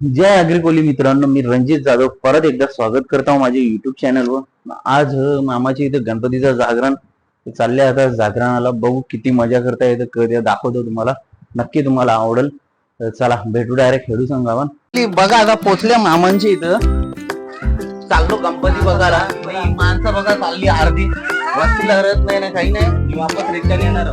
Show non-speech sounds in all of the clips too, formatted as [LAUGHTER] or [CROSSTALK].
जय अग्रिकोली मित्रांनो मी रणजित जाधव परत एकदा स्वागत करतो माझ्या युट्यूब चॅनलवर आज मामाच्या इथे गणपतीचं जागरण चालले आता. जागरणाला बघू किती मजा करता येतं कधी दाखवतो तुम्हाला. नक्की तुम्हाला आवडेल. चला भेटू डायरेक्ट खेळू सांगावा बघा आता पोचल्या मामांच्या इथं. चाललो गणपती बघायला. माणसं बघा चालली अर्धी. वस्तीला हरत नाही ना काही नाही. वापस रिटर्न येणार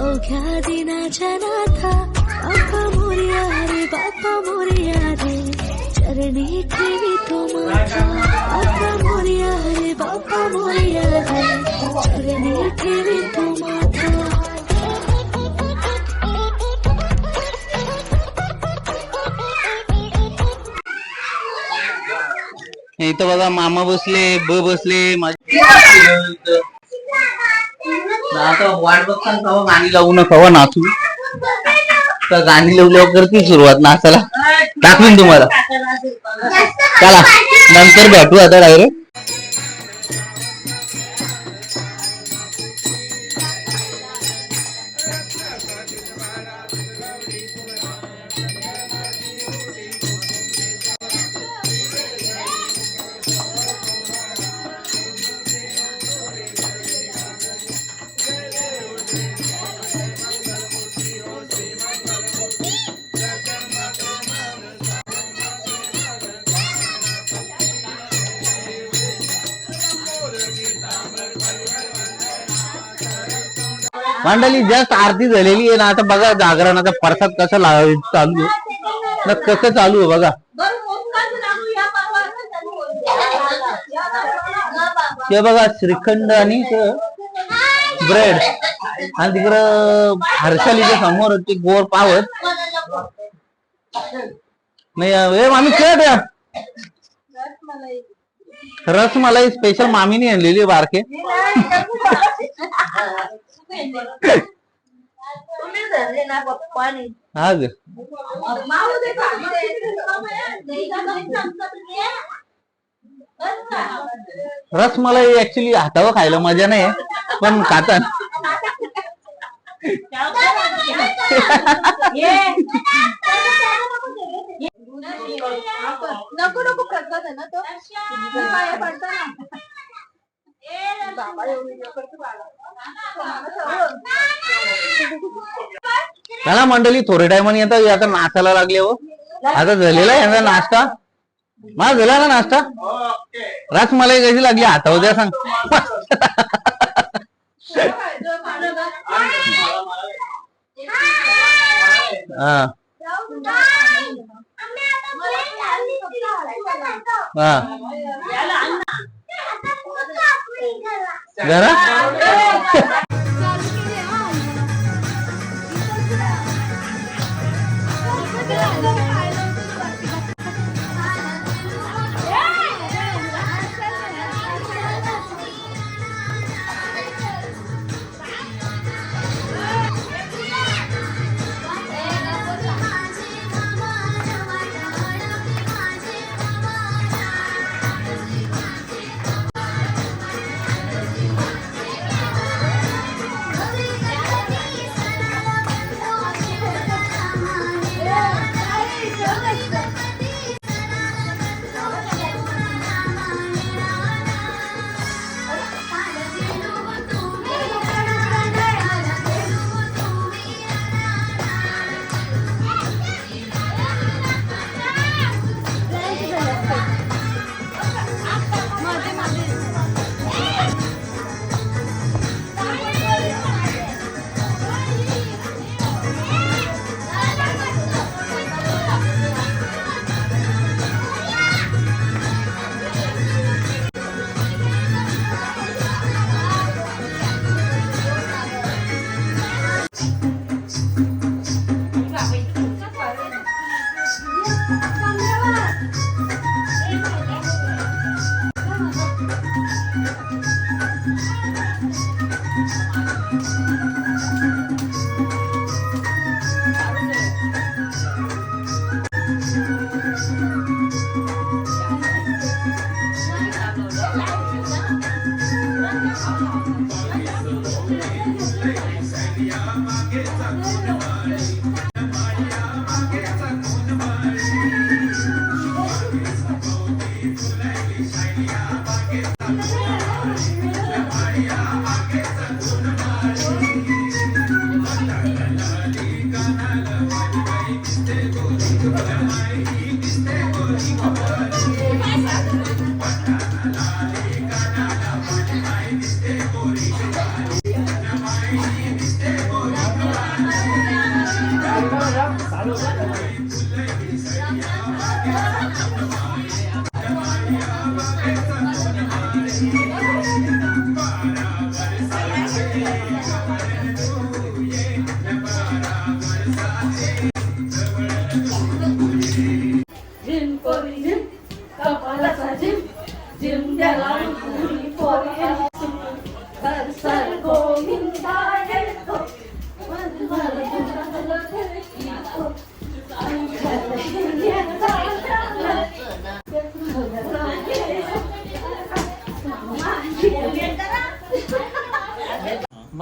अवघ्या दिनाच्या नाथा बाप्पा मोर्या रे बाप्पा मोर्या रे चरणी ठेवी तो माथा बाप्पा मोर्या रे बाप्पा मोर्या रे चरणी ठेवी तो माथा इथं बघा मामा बसले ब बसले माझे आता वाट बघताना कवा गाणी लावू हो ना कवा नाचू तर गाणी लावल्यावर करतील सुरुवात नाचायला दाखवीन तुम्हाला. चला नंतर भेटू आता डायरेक्ट मंडळी जस्ट आरती झालेली आहे ना. आता बघा जागरणाचा प्रसाद कसा लावायचं चालू आहे. ना कसं चालू आहे बघा. हे बघा श्रीखंड आणि ब्रेड. आणि तिकडं हर्षालीच्या समोर ते गोर पावत. नाही हे मामी खेळ द्या रसमलाई स्पेशल मामीने आणलेली आहे बारके. [LAUGHS] हा ग रसमलाई ऍक्च्युली हातावर खायला मजा नाही पण खातात नको नको प्रसाद आहे ना तो पाया पडतो ना त्याला मंडळी थोडे टायमाने येतात आता नाचायला लागले हो. आता झालेला आहे यांचा नाश्ता. मला झाला ना नाश्ता? राज मला कशी लागली? आता द्या सांग. हा. हा. जरा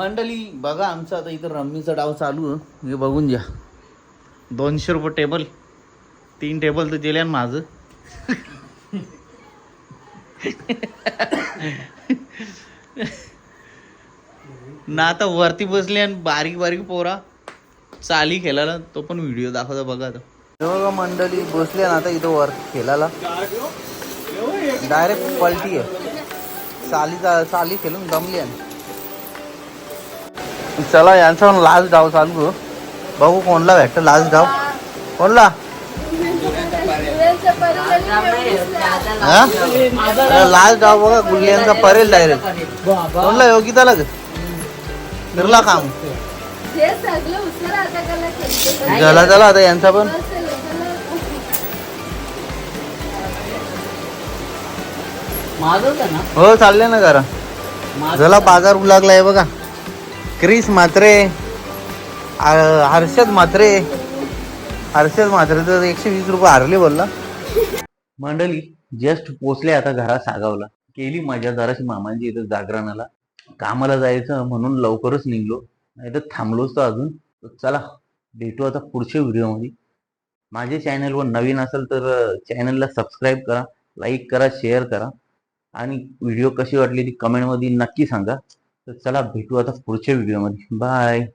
मंडळी बघा आमचं आता इथं रम्मीचा डाव चालू आहे. हे बघून घ्या. दोनशे रुपये टेबल तीन टेबल तर दिले माझं. ना आता वरती बसले आणि बारीक बारीक पोरा चाली खेळायला तो पण व्हिडिओ दाखवता बघा आता. बघा मंडळी बसले ना आता इथं वर खेळायला. डायरेक्ट पलटी आहे. चाली चाली खेळून दमली आहे. चला यांचा पण लास्ट डाव चालू आहे. बघू कोणला भेटत लास्ट डाव. कोणला? लास्ट डाव बघा गुल्ल्यांचा परेल डायरेक्ट कोणला योगिता लाग फिरला काम. हे झाला चला आता यांचा पण. हो चालले ना जरा. झाला बाजार लागलाय बघा. क्रिस मात्रे हर्षद मात्रे. हर्षद मात्रे तर एकशे वीस रुपये हारले बोलला. मंडळी जस्ट पोचले आता घरात सागावला. केली मजा जराशी मामांची इथं जागरणाला. कामाला जायचं म्हणून लवकरच निघलो. नाही तर थांबलोच तर अजून. चला भेटू आता पुढच्या व्हिडिओमध्ये. माझ्या चॅनलवर नवीन असेल तर चॅनलला सबस्क्राईब करा लाईक करा शेअर करा. आणि व्हिडिओ कशी वाटली ती कमेंटमध्ये नक्की सांगा. तर चला भेटू आता पुढच्या व्हिडिओमध्ये बाय